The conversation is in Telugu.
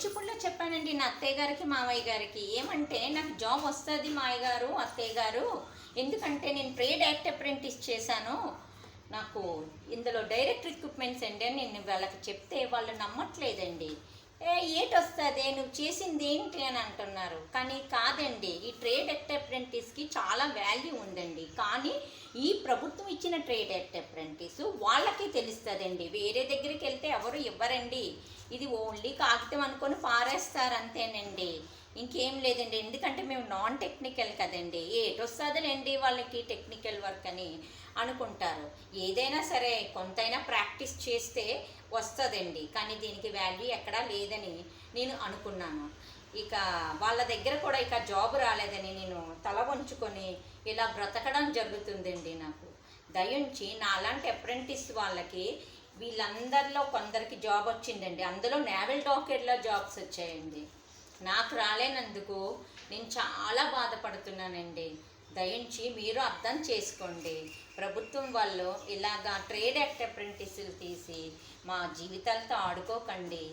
చిన్నప్పుడు చెప్పానండి నా అత్తయ్య గారికి మావయ్య గారికి. ఏమంటే నాకు జాబ్ వస్తుంది మావయ్య గారు అత్తయ్య గారు. ఎందుకంటే నేను ట్రేడ్ యాక్ట్ అప్రెంటిస్ చేశాను. నాకు ఇందులో డైరెక్ట్ రిక్రూట్మెంట్స్ అండి అని నేను వాళ్ళకి చెప్తే వాళ్ళు నమ్మట్లేదండి. ఏ ఏటి వస్తుంది నువ్వు చేసింది ఏంటి అని అంటున్నారు. కానీ కాదండి ఈ ట్రేడ్ యాక్ట్ అప్రెంటిస్కి చాలా వాల్యూ ఉందండి. కానీ ఈ ప్రభుత్వం ఇచ్చిన ట్రేడ్ యాక్ట్ అప్రెంటిస్ వాళ్ళకి తెలుస్తుందండి. వేరే దగ్గరికి వెళ్తే ఎవరు ఇవ్వరండి. ఇది ఓన్లీ కాగితం అనుకొని పారేస్తారు అంతేనండి. ఇంకేం లేదండి. ఎందుకంటే మేము నాన్ టెక్నికల్ కదండి. ఏటి వస్తుందిలేండి వాళ్ళకి టెక్నికల్ వర్క్ అని అనుకుంటారు. ఏదైనా సరే కొంతైనా ప్రాక్టీస్ చేస్తే వస్తుందండి. కానీ దీనికి వాల్యూ ఎక్కడా లేదని నేను అనుకున్నాను. ఇక వాళ్ళ దగ్గర కూడా ఇక జాబ్ రాలేదని నేను తల వంచుకొని ఇలా బ్రతకడం జరుగుతుందండి నాకు. దయించి నాలాంటి అప్రెంటిస్ వాళ్ళకి వీళ్ళందరిలో కొందరికి జాబ్ వచ్చిందండి. అందులో నేవల్ డాకెట్లో జాబ్స్ వచ్చాయండి. నాకు రాలేనందుకు నేను చాలా బాధపడుతున్నానండి. దయించి మీరు అర్థం చేసుకోండి. ప్రభుత్వం వాళ్ళు ఇలాగా ట్రేడ్ యాక్ట్ అప్రెంటిస్లు తీసి మా జీవితాలతో ఆడుకోకండి.